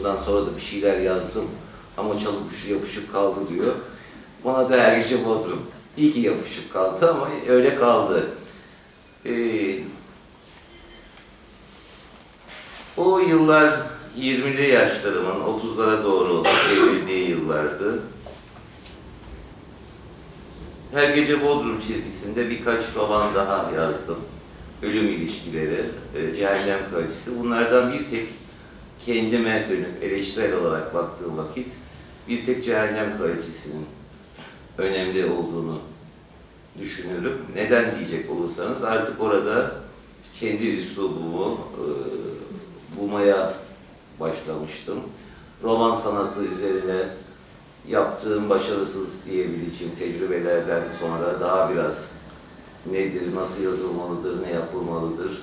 Ondan sonra da bir şeyler yazdım ama çalı kuşu yapışıp kaldı diyor. Bana da her gece Bodrum. İyi ki yapışıp kaldı ama öyle kaldı. Ee, o yıllar 20'li yaşlarımın 30'lara doğru evrildiği yıllardı. Her gece Bodrum çizgisinde birkaç roman daha yazdım. Ölüm ilişkileri, e, cehennem kraliçesi. Bunlardan bir tek kendime dönüp eleştirel olarak baktığım vakit bir tek cehennem kraliçesinin önemli olduğunu düşünürüm. Neden diyecek olursanız artık orada kendi üslubumu e, bulmaya başlamıştım. Roman sanatı üzerine yaptığım başarısız diyebileceğim tecrübelerden sonra daha biraz nedir, nasıl yazılmalıdır, ne yapılmalıdır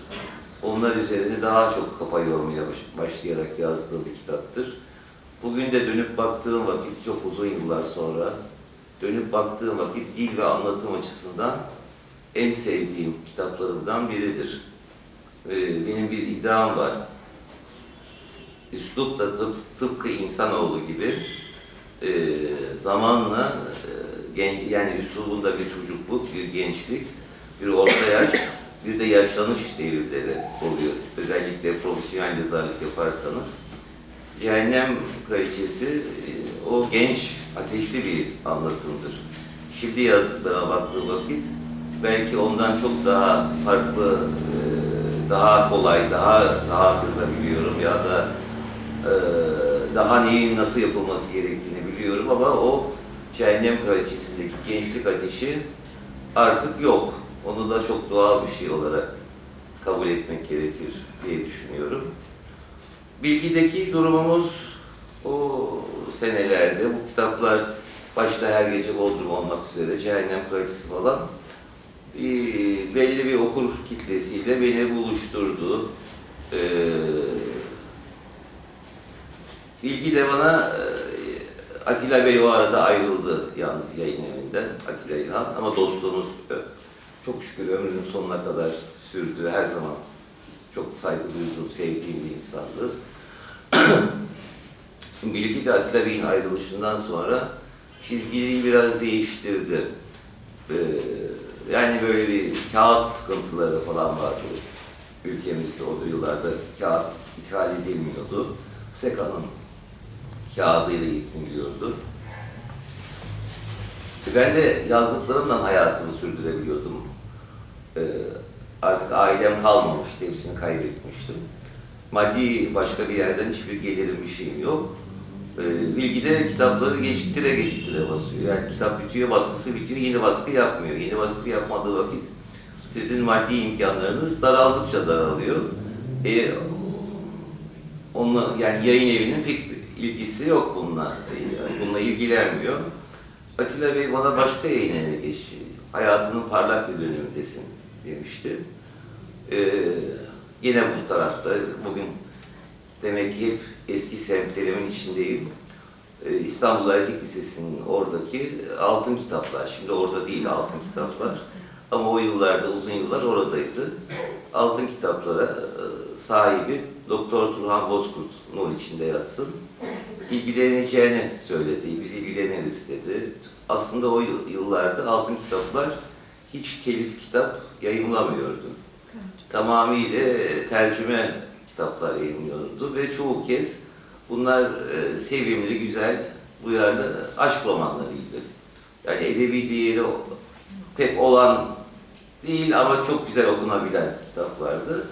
onlar üzerine daha çok kafa yormaya baş- başlayarak yazdığım bir kitaptır. Bugün de dönüp baktığım vakit çok uzun yıllar sonra dönüp baktığım vakit dil ve anlatım açısından en sevdiğim kitaplarımdan biridir. Ee, Benim bir iddiam var. Üslup da tıp, tıpkı insanoğlu gibi e, zamanla e, genç, yani üslubunda bir çocukluk, bir gençlik, bir orta yaş, bir de yaşlanış devirleri oluyor. Özellikle profesyonel yazarlık yaparsanız. Cehennem Kraliçesi e, o genç, ateşli bir anlatımdır. Şimdi yazdıklarına baktığı vakit belki ondan çok daha farklı, e, daha kolay, daha rahat yazabiliyorum ya da e, daha neyin nasıl yapılması gerektiğini biliyorum ama o Cehennem Kraliçesi'ndeki gençlik ateşi artık yok. Onu da çok doğal bir şey olarak kabul etmek gerekir diye düşünüyorum. Bilgideki durumumuz o senelerde bu kitaplar başta her gece Bodrum olmak üzere Cehennem Kraliçesi falan e, belli bir okur kitlesiyle beni buluşturdu. E, Bilgi de bana e, Atilla Bey o arada ayrıldı yalnız yayın evinden Atilla İlhan ama dostluğumuz çok şükür ömrünün sonuna kadar sürdü. Her zaman çok saygı duyduğum, sevdiğim bir insandı. Bilgi de Atilla Bey'in ayrılışından sonra çizgiyi biraz değiştirdi. Ee, yani böyle bir kağıt sıkıntıları falan vardı ülkemizde o yıllarda kağıt ithal edilmiyordu. Seka'nın kağıdıyla yetiniliyordu. Ben de yazdıklarımla hayatımı sürdürebiliyordum. Ee, artık ailem kalmamıştı, hepsini kaybetmiştim. Maddi başka bir yerden hiçbir gelirim bir şeyim yok. Ee, bilgide kitapları geciktire geciktire basıyor. Yani kitap bitiyor, baskısı bitiyor, yeni baskı yapmıyor. Yeni baskı yapmadığı vakit sizin maddi imkanlarınız daraldıkça daralıyor. E, onunla, yani yayın evinin pek ilgisi yok bununla. Bununla ilgilenmiyor. Atilla Bey bana başka yayın evine geç, hayatının parlak bir dönemindesin demişti. Ee, yine bu tarafta bugün demek ki hep eski semtlerimin içindeyim. Ee, İstanbul Erkek Lisesi'nin oradaki altın kitaplar, şimdi orada değil altın kitaplar. Ama o yıllarda, uzun yıllar oradaydı. Altın kitaplara e, sahibi Doktor Turhan Bozkurt nur içinde yatsın. İlgileneceğini söyledi, biz ilgileniriz dedi. Aslında o yıl- yıllarda altın kitaplar hiç telif kitap yayınlamıyordu. Tamamıyla tercüme kitaplar yayınlıyordu ve çoğu kez bunlar e, sevimli, güzel, duyarlı aşk romanlarıydı. Yani edebi değeri pek olan değil ama çok güzel okunabilen kitaplardı.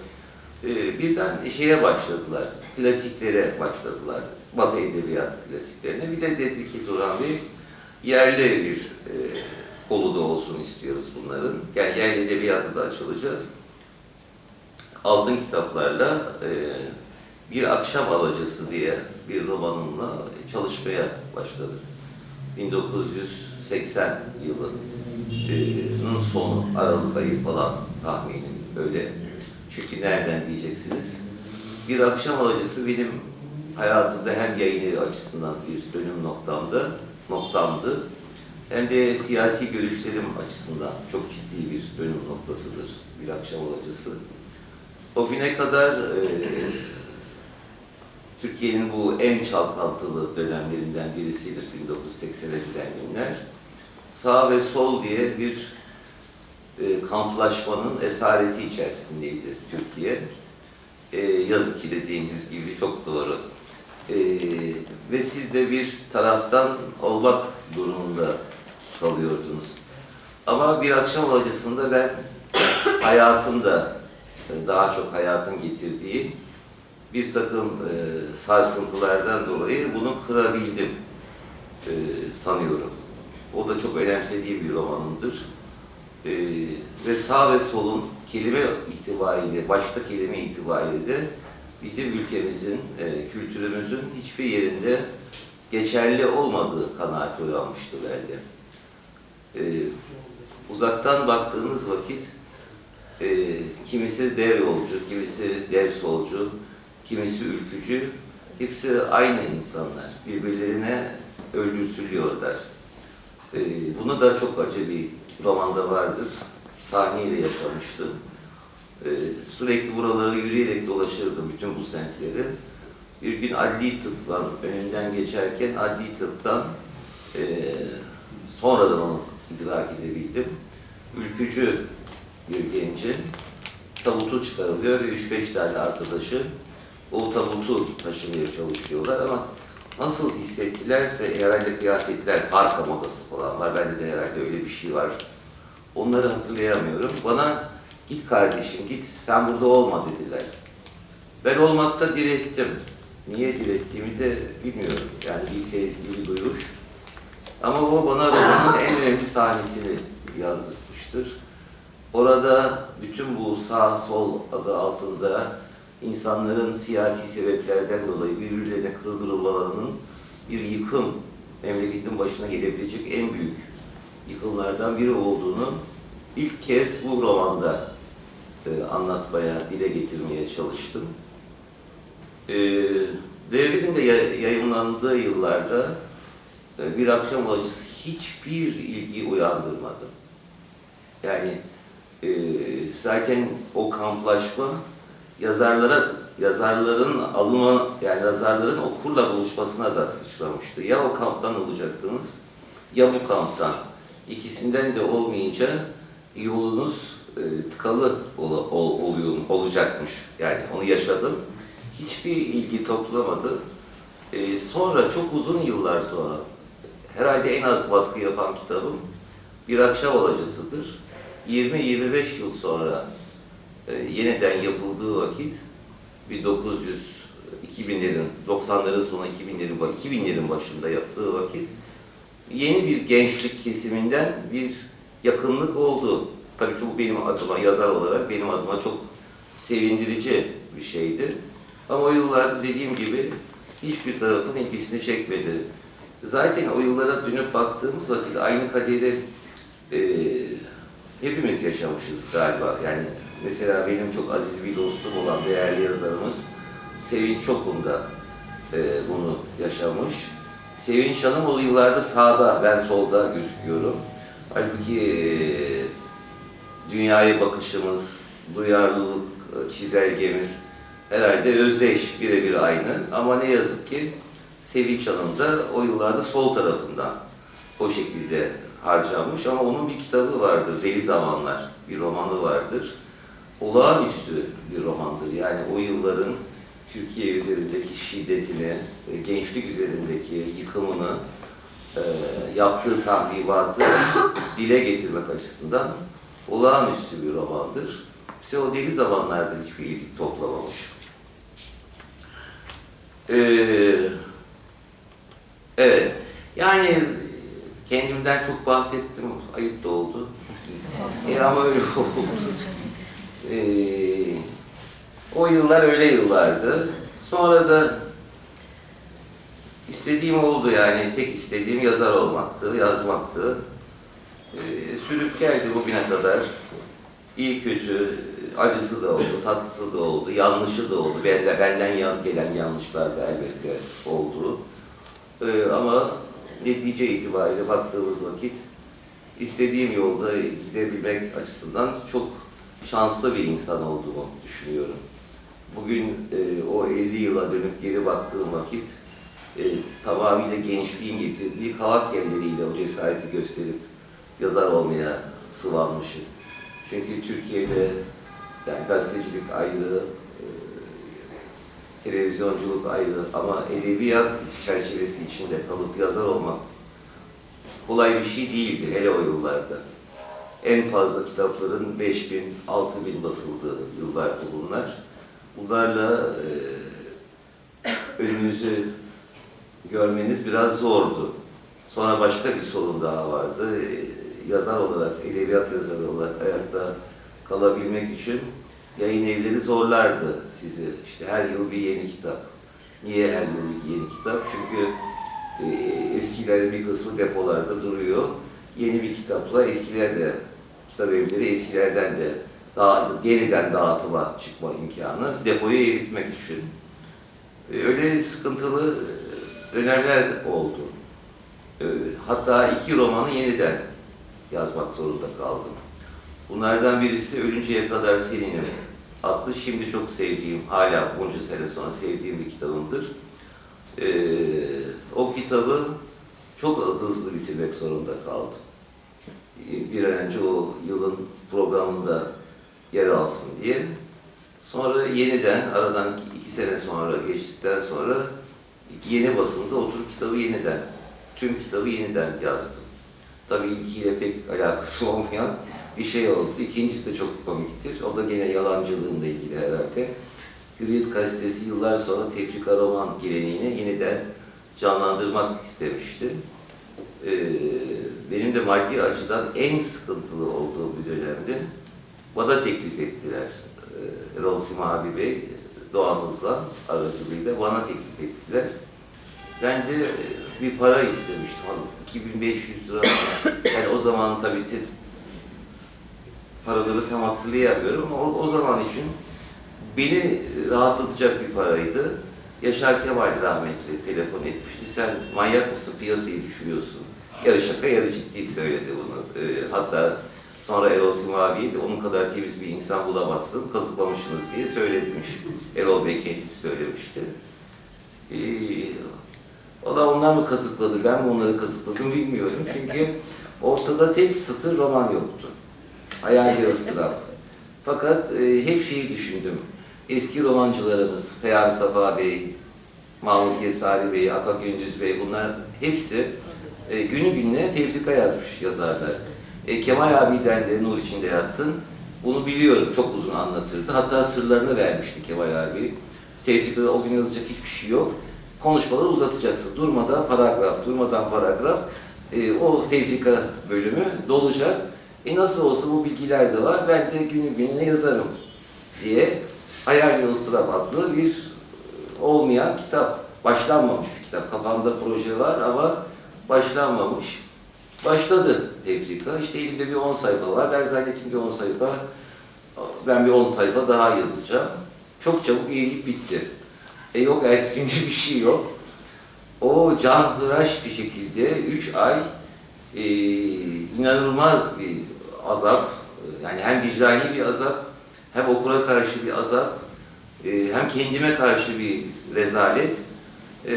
Ee, birden şeye başladılar, klasiklere başladılar. Batı Edebiyat klasiklerine. Bir de dedi ki Turan Bey, yerli bir e, kolu da olsun istiyoruz bunların. Yani yerli edebiyatı da açılacağız. Altın kitaplarla e, bir akşam alacası diye bir romanımla çalışmaya başladık. 1980 yılının sonu, Aralık ayı falan tahminim öyle. Çünkü nereden diyeceksiniz? Bir akşam alacası benim hayatımda hem yayını açısından bir dönüm noktamda, noktamdı. Hem de siyasi görüşlerim açısından çok ciddi bir dönüm noktasıdır bir akşam alacası. O güne kadar e, Türkiye'nin bu en çalkantılı dönemlerinden birisidir 1980'e giden günler. Sağ ve sol diye bir e, kamplaşmanın esareti içerisindeydi Türkiye. E, yazık ki dediğiniz gibi çok doğru. E, ve siz de bir taraftan olmak durumunda kalıyordunuz. Ama bir akşam acısında ben hayatımda daha çok hayatın getirdiği bir takım e, sarsıntılardan dolayı bunu kırabildim e, sanıyorum. O da çok önemsediği bir romanımdır. E, ve sağ ve solun kelime itibariyle, başta kelime itibariyle de bizim ülkemizin, e, kültürümüzün hiçbir yerinde geçerli olmadığı kanaati uyanmıştı bende. E, uzaktan baktığınız vakit e, kimisi dev yolcu, kimisi dev solcu, kimisi ülkücü, hepsi aynı insanlar. Birbirlerine öldürtülüyorlar. E, bunu da çok acı bir romanda vardır. Sahneyle yaşamıştım. E, sürekli buraları yürüyerek dolaşırdım bütün bu semtleri. Bir gün adli tıptan önünden geçerken adli tıptan e, sonradan onu idrak edebildim. Ülkücü bir gencin tabutu çıkarılıyor ve 3-5 tane arkadaşı o tabutu taşımaya çalışıyorlar ama nasıl hissettilerse herhalde kıyafetler arka modası falan var. Bende de herhalde öyle bir şey var. Onları hatırlayamıyorum. Bana git kardeşim git sen burada olma dediler. Ben olmakta direttim. Niye direttiğimi de bilmiyorum. Yani bir sezgi, bir duyuş. Ama o bana romanın en önemli sahnesini yazdırmıştır. Orada bütün bu sağ sol adı altında insanların siyasi sebeplerden dolayı birbirlerine kırdırılmalarının bir yıkım, memleketin başına gelebilecek en büyük yıkımlardan biri olduğunu ilk kez bu romanda e, anlatmaya, dile getirmeye çalıştım. E, devletin de ya- yayınlandığı yıllarda bir akşam acısı hiçbir ilgi uyandırmadı. Yani e, zaten o kamplaşma yazarlara yazarların alımı yani yazarların okurla buluşmasına da sıçramıştı. Ya o kamptan olacaktınız ya bu kamptan. İkisinden de olmayınca yolunuz e, tıkalı ol, ol- oluyor, olacakmış. Yani onu yaşadım. Hiçbir ilgi toplamadı. E, sonra çok uzun yıllar sonra herhalde en az baskı yapan kitabım Bir Akşam Olacasıdır. 20-25 yıl sonra e, yeniden yapıldığı vakit 1900 2000'lerin 90'ların sonu 2000'lerin baş- 2000'lerin başında yaptığı vakit yeni bir gençlik kesiminden bir yakınlık oldu. Tabii ki bu benim adıma yazar olarak benim adıma çok sevindirici bir şeydi. Ama o yıllarda dediğim gibi hiçbir tarafın ilgisini çekmedi. Zaten o yıllara dönüp baktığımız vakit aynı kaderi e, hepimiz yaşamışız galiba. Yani mesela benim çok aziz bir dostum olan değerli yazarımız Sevinç Çokun da e, bunu yaşamış. Sevinç Hanım o yıllarda sağda, ben solda gözüküyorum. Halbuki e, dünyaya bakışımız, duyarlılık e, çizelgemiz herhalde özdeş, birebir aynı. Ama ne yazık ki Sevinç Hanım da o yıllarda sol tarafından o şekilde harcanmış ama onun bir kitabı vardır, Deli Zamanlar, bir romanı vardır. Olağanüstü bir romandır. Yani o yılların Türkiye üzerindeki şiddetini, gençlik üzerindeki yıkımını, e, yaptığı tahribatı dile getirmek açısından olağanüstü bir romandır. İşte o deli zamanlarda hiçbir ilgi toplamamış. Ee, evet, yani kendimden çok bahsettim, ayıp da oldu. E, ama öyle oldu. Ee, o yıllar öyle yıllardı. Sonra da istediğim oldu yani. Tek istediğim yazar olmaktı, yazmaktı. Ee, sürüp geldi bugüne kadar. İyi kötü, acısı da oldu, tatlısı da oldu, yanlışı da oldu. Benden, benden gelen yanlışlar da elbette oldu. Ee, ama netice itibariyle baktığımız vakit istediğim yolda gidebilmek açısından çok şanslı bir insan olduğumu düşünüyorum. bugün e, o 50 yıla dönüp geri baktığım vakit e, tamamıyla gençliğin getirdiği kavak yerleriyle o cesareti gösterip yazar olmaya sıvanmışım. Çünkü Türkiye'de yani gazetecilik ayrı, e, televizyonculuk ayrı ama edebiyat çerçevesi içinde kalıp yazar olmak kolay bir şey değildi hele o yıllarda. En fazla kitapların 5000, 6000 basıldığı yıllardı bunlar. Bunlarla e, önünüzü görmeniz biraz zordu. Sonra başka bir sorun daha vardı. E, yazar olarak, edebiyat yazarı olarak ayakta kalabilmek için yayın evleri zorlardı sizi. İşte her yıl bir yeni kitap. Niye her yıl bir yeni kitap? Çünkü e, eskilerin bir kısmı depolarda duruyor. Yeni bir kitapla eskiler de, kitap evleri eskilerden de daha yeniden dağıtıma çıkma imkanı depoya eritmek için. E, öyle sıkıntılı e, dönemler de oldu. E, hatta iki romanı yeniden yazmak zorunda kaldım. Bunlardan birisi Ölünceye Kadar Seninim adlı şimdi çok sevdiğim, hala bunca sene sonra sevdiğim bir kitabımdır. Ee, o kitabı çok hızlı bitirmek zorunda kaldım. Ee, Bir an önce o yılın programında yer alsın diye. Sonra yeniden, aradan iki sene sonra geçtikten sonra yeni basında oturup kitabı yeniden, tüm kitabı yeniden yazdım. Tabii ilkiyle pek alakası olmayan bir şey oldu. İkincisi de çok komiktir. O da gene yalancılığımla ilgili herhalde. Hürriyet gazetesi yıllar sonra tefrika roman geleneğini yeniden canlandırmak istemişti. Ee, benim de maddi açıdan en sıkıntılı olduğum bir dönemde bana teklif ettiler. Ee, Erol Simavi Bey doğanızla aracılığıyla bana teklif ettiler. Ben de bir para istemiştim. Hani 2500 lira. Yani o zaman tabii paraları tam hatırlayamıyorum ama o, o zaman için beni rahatlatacak bir paraydı. Yaşar Kemal rahmetli telefon etmişti. Sen manyak mısın? Piyasayı düşünüyorsun. Yarı şaka yarı ciddi söyledi bunu. Ee, hatta sonra Erol Simavi'ye de onun kadar temiz bir insan bulamazsın. Kazıklamışsınız diye söylemiş. Erol Bey kendisi söylemişti. Ee, Valla onlar mı kazıkladı, ben mi onları kazıkladım bilmiyorum. Çünkü ortada tek satır roman yoktu. Hayal bir ıstırap. Fakat e, hep şeyi düşündüm. Eski romancılarımız, Peyami Safa Bey, Mahmut Yesari Bey, Aka Gündüz Bey bunlar hepsi e, günü gününe tefrika yazmış yazarlar. E, Kemal abiden de Nur içinde yatsın. Bunu biliyorum, çok uzun anlatırdı. Hatta sırlarını vermişti Kemal abi. Tefrikada o gün yazacak hiçbir şey yok. Konuşmaları uzatacaksın. Durmadan paragraf, durmadan paragraf. E, o tefrika bölümü dolacak. E nasıl olsa bu bilgiler de var, ben de günü gününe yazarım diye ve Isırap adlı bir e, olmayan kitap. Başlanmamış bir kitap. Kafamda proje var ama başlanmamış. Başladı tefrika. İşte elimde bir 10 sayfa var. Ben zannettim ki 10 sayfa, ben bir 10 sayfa daha yazacağım. Çok çabuk eğilip bitti. E yok ertesi günde bir şey yok. O can hıraş bir şekilde 3 ay e, inanılmaz bir azap, yani hem vicdani bir azap, hem okula karşı bir azap, e, hem kendime karşı bir rezalet e,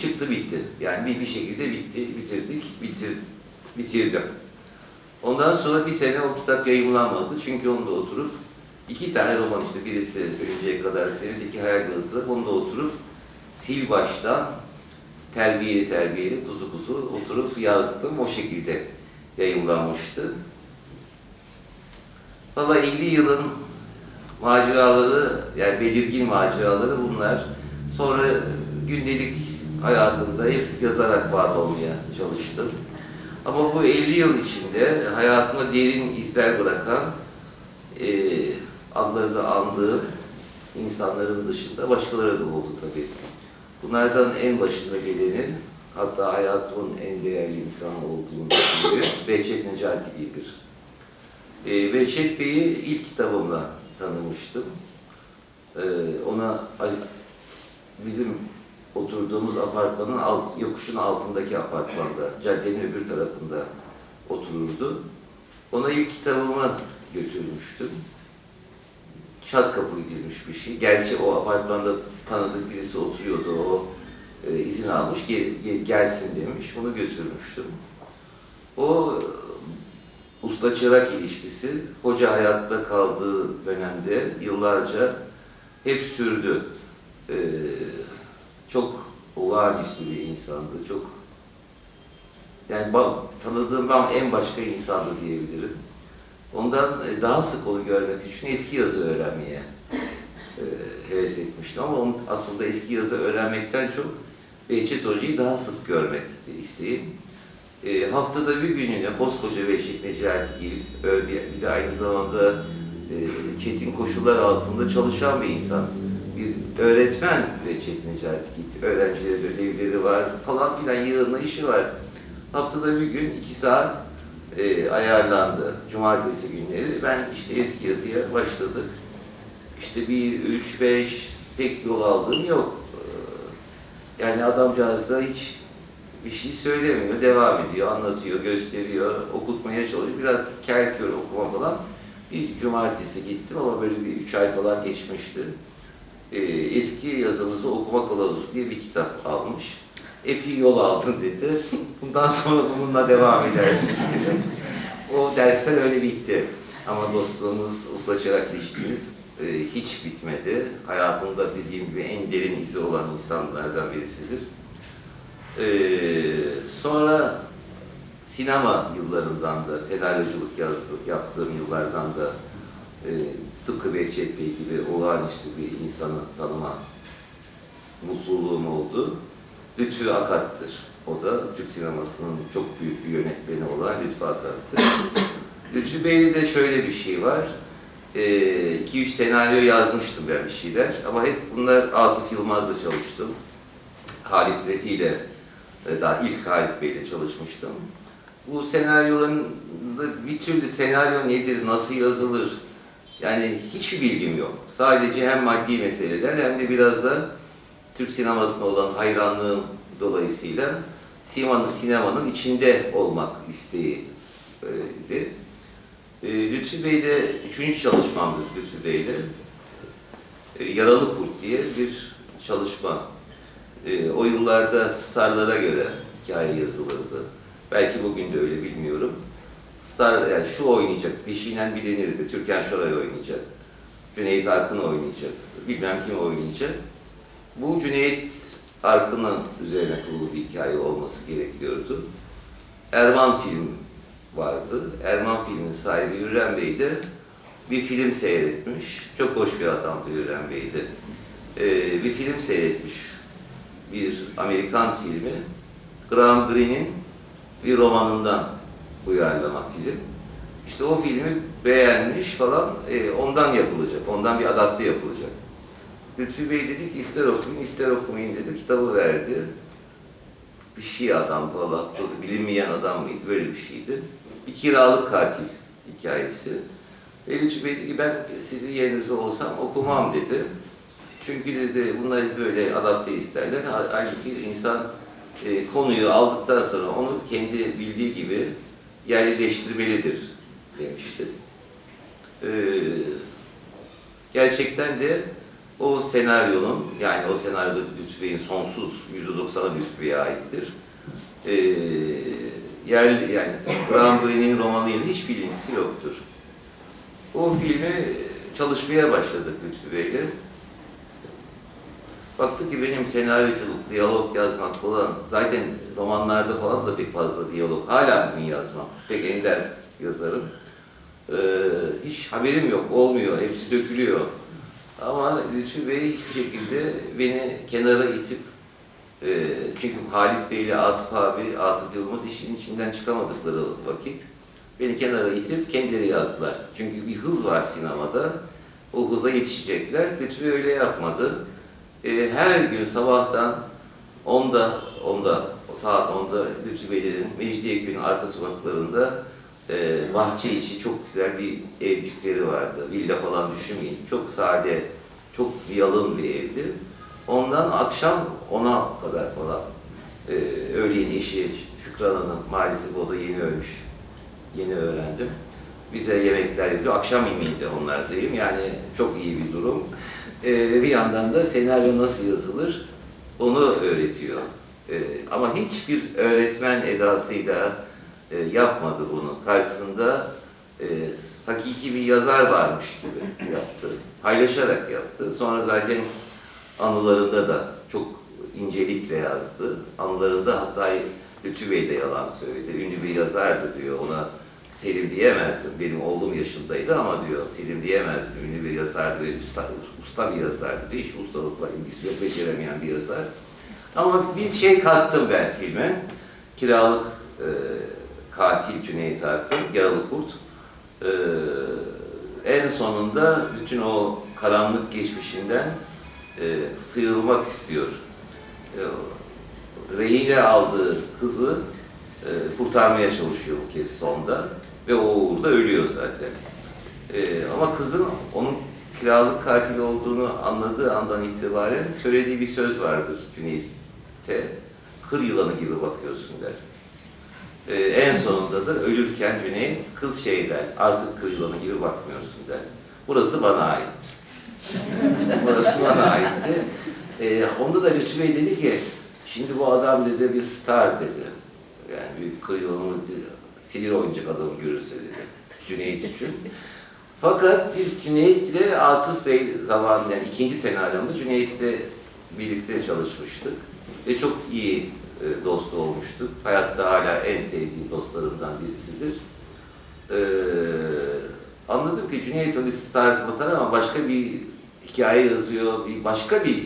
çıktı bitti. Yani bir, bir şekilde bitti, bitirdik, bitir, bitirdim. Ondan sonra bir sene o kitap yayınlanmadı çünkü onda oturup iki tane roman işte birisi Ölünceye Kadar Sevdi, iki Hayal Gazı, onda oturup sil baştan terbiyeli terbiyeli kuzu kuzu oturup yazdım. O şekilde yayınlanmıştı. Valla 50 yılın maceraları, yani belirgin maceraları bunlar. Sonra gündelik hayatımda hep yazarak var olmaya çalıştım. Ama bu 50 yıl içinde hayatımda derin izler bırakan, e, adları da andığım insanların dışında başkaları da oldu tabii. Bunlardan en başında gelenin, hatta hayatımın en değerli insanı olduğunu düşünüyorum, Behçet Necati'dir. E, Behçet Bey'i ilk kitabımla tanımıştım. E, ona bizim oturduğumuz apartmanın alt, yokuşun altındaki apartmanda, caddenin öbür tarafında otururdu. Ona ilk kitabımı götürmüştüm. çat kapı gidilmiş bir şey. Gerçi o apartmanda tanıdık birisi oturuyordu. O e, izin almış, gel, gel- gelsin demiş. Bunu götürmüştüm. O e, usta çırak ilişkisi hoca hayatta kaldığı dönemde yıllarca hep sürdü. E, çok olağanüstü bir insandı. Çok yani tanıdığım ben en başka insandı diyebilirim. Ondan e, daha sık onu görmek için eski yazı öğrenmeye e, heves etmiştim ama onun aslında eski yazı öğrenmekten çok Behçet Hoca'yı daha sık görmekti isteğim. E, haftada bir gününe koskoca Beşik Necatigil, ö- bir, bir de aynı zamanda e, çetin koşullar altında çalışan bir insan. Bir öğretmen Behçet Necatigil, öğrencilerin ödevleri var falan filan yığınla işi var. Haftada bir gün iki saat e, ayarlandı. Cumartesi günleri. Ben işte eski yazıya başladık. İşte bir, üç, beş pek yol aldığım yok. Ee, Yani adamcağız da hiç bir şey söylemiyor, devam ediyor, anlatıyor, gösteriyor, okutmaya çalışıyor. Biraz kerkör okuma falan. Bir cumartesi gittim ama böyle bir üç ay falan geçmişti. Ee, eski yazımızı okuma kılavuzu diye bir kitap almış. Epey yol aldın dedi. Bundan sonra bununla devam edersin dedi. O dersler öyle bitti. Ama dostluğumuz, usta çırak ilişkimiz e, hiç bitmedi. Hayatımda dediğim gibi en derin izi olan insanlardan birisidir. E, sonra sinema yıllarından da, senaryoculuk yazdı, yaptığım yıllardan da e, tıpkı Behçet Bey gibi olağanüstü bir insanı tanıma mutluluğum oldu. Lütfü Akat'tır. O da Türk sinemasının çok büyük bir yönetmeni olan Lütfü Akat'tır. Lütfü Bey'de de şöyle bir şey var. 2-3 senaryo yazmıştım ben bir şeyler ama hep bunlar Atıf Yılmaz'la çalıştım. Halit Refi ile e, daha ilk Halit Bey'le çalışmıştım. Bu senaryoların bir türlü senaryo nedir, nasıl yazılır? Yani hiçbir bilgim yok. Sadece hem maddi meseleler hem de biraz da Türk sinemasına olan hayranlığım dolayısıyla sinemanın, sinemanın içinde olmak isteğiydi. E, Lütfü Bey'de üçüncü çalışmamdır Lütfü Bey'le. E, Yaralı Kurt diye bir çalışma. E, o yıllarda starlara göre hikaye yazılırdı. Belki bugün de öyle bilmiyorum. Star, yani şu oynayacak, peşinen bilinirdi. Türkan Şoray oynayacak. Cüneyt Arkın oynayacak. Bilmem kim oynayacak. Bu Cüneyt Arkın'ın üzerine kurulu bir hikaye olması gerekiyordu. Erman film vardı. Erman filmin sahibi Hürrem Bey de bir film seyretmiş. Çok hoş bir adamdı Hürrem Bey de. Ee, bir film seyretmiş. Bir Amerikan filmi. Graham Greene'in bir romanından uyarlama film. İşte o filmi beğenmiş falan, e, ondan yapılacak, ondan bir adapte yapılacak. Lütfü Bey dedi ki ister okuyun, ister okumayın dedi, kitabı verdi. Bir şey adam falan, bilinmeyen adam mıydı, böyle bir şeydi. Bir kiralık katil hikayesi. Ve Lütfü Bey dedi ki ben sizin yerinizde olsam okumam dedi. Çünkü dedi bunlar böyle adapte isterler. Halbuki insan e, konuyu aldıktan sonra onu kendi bildiği gibi yerleştirmelidir demişti. Ee, gerçekten de o senaryonun, yani o senaryoda Lütfü Bey'in sonsuz %90'ı Lütfü Bey'e aittir. Ee, yer, yani Graham Greene'in romanıyla hiç ilgisi yoktur. O filmi çalışmaya başladık Lütfü Bey'le. Baktık ki benim senaryoculuk, diyalog yazmak falan, zaten romanlarda falan da pek fazla diyalog, hala bugün yazmam, pek ender yazarım. Ee, hiç haberim yok, olmuyor, hepsi dökülüyor. Ama Lütfü Bey hiçbir şekilde beni kenara itip, e, çünkü Halit Bey ile Atıf abi, Atıf Yılmaz işin içinden çıkamadıkları vakit, beni kenara itip kendileri yazdılar. Çünkü bir hız var sinemada, o hıza yetişecekler. Lütfü öyle yapmadı. E, her gün sabahtan 10'da, 10'da, o saat 10'da Lütfü Beylerin Mecidiyeköy'ün arka sokaklarında e, bahçe içi çok güzel bir evcikleri vardı. Villa falan düşünmeyin. Çok sade, çok yalın bir evdi. Ondan akşam 10'a kadar falan e, öğleyin eşi Şükran Hanım maalesef o da yeni ölmüş. Yeni öğrendim. bize yemekler yapıyor. Akşam yemeğinde onlardayım. Yani çok iyi bir durum. Ee, bir yandan da senaryo nasıl yazılır onu öğretiyor. Ee, ama hiçbir öğretmen edasıyla e, yapmadı bunu. Karşısında e, hakiki bir yazar varmış gibi yaptı. Paylaşarak yaptı. Sonra zaten anılarında da çok incelikle yazdı. Anılarında hatta Lütfü Bey de yalan söyledi. Ünlü bir yazardı diyor. Ona Selim diyemezdim. Benim oğlum yaşındaydı ama diyor Selim diyemezdim. Ünlü bir yazardı ve usta, usta bir yazardı. Hiç ustalıkla ilgisi yok, beceremeyen bir yazar. Ama bir şey kattım ben filme. Kiralık e, katil Cüneyt Arkın, Yaralı Kurt. E, en sonunda bütün o karanlık geçmişinden e, sıyrılmak istiyor. E, rehine aldığı kızı e, kurtarmaya çalışıyor bu kez sonda ve o uğurda ölüyor zaten. E, ama kızın onun kiralık katil olduğunu anladığı andan itibaren söylediği bir söz vardır Cüneyt'e. Kır yılanı gibi bakıyorsun der. E, en sonunda da ölürken Cüneyt kız şey der, artık kır yılanı gibi bakmıyorsun der. Burası bana aitti. Burası bana aitti. E, onda da Lütfü Bey dedi ki, şimdi bu adam dedi bir star dedi. Yani bir kır yılanı sinir oyuncak adamı görürse dedi. Cüneyt için. Fakat biz Cüneyt'le Atıf Bey zamanında yani ikinci senaryomda Cüneyt'le birlikte çalışmıştık. Ve çok iyi e, dost olmuştuk. Hayatta hala en sevdiğim dostlarımdan birisidir. Ee, anladım ki Cüneyt öyle star batar ama başka bir hikaye yazıyor, bir başka bir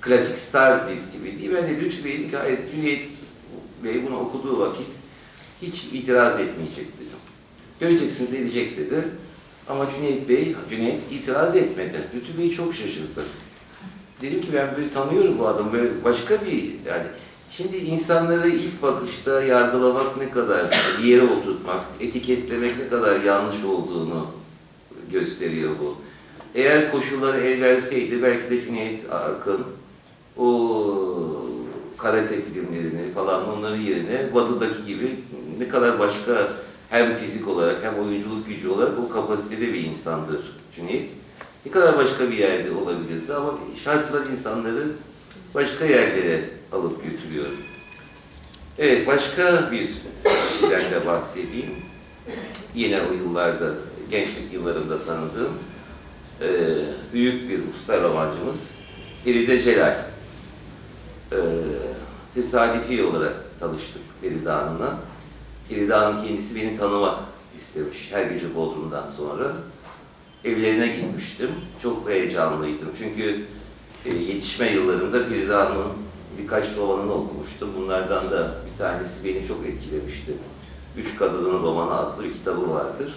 klasik star tipi değil. Ben de Lütfü Bey'in Cüneyt Bey bunu okuduğu vakit hiç itiraz etmeyecek dedim. Göreceksiniz edecek dedi. Ama Cüneyt Bey, Cüneyt itiraz etmedi. Lütfü Bey çok şaşırdı. Dedim ki ben böyle tanıyorum bu adamı, böyle başka bir yani Şimdi insanları ilk bakışta yargılamak ne kadar, bir yere oturtmak, etiketlemek ne kadar yanlış olduğunu gösteriyor bu. Eğer koşulları el verseydi belki de Cüneyt Arkın o karate filmlerini falan onların yerine batıdaki gibi ne kadar başka hem fizik olarak hem oyunculuk gücü olarak o kapasitede bir insandır Cüneyt. Ne kadar başka bir yerde olabilirdi ama şartlar insanları başka yerlere alıp götürüyor. Evet, başka bir kişiden de bahsedeyim. Yine o yıllarda, gençlik yıllarımda tanıdığım e, büyük bir usta romancımız Feride Celal. E, tesadüfi olarak tanıştık Feride Hanım'la. Feride kendisi beni tanımak istemiş her gece Bodrum'dan sonra. Evlerine gitmiştim. Çok heyecanlıydım. Çünkü e, yetişme yıllarımda Feride birkaç romanını okumuştum. Bunlardan da bir tanesi beni çok etkilemişti. Üç Kadının Romanı adlı bir kitabı vardır.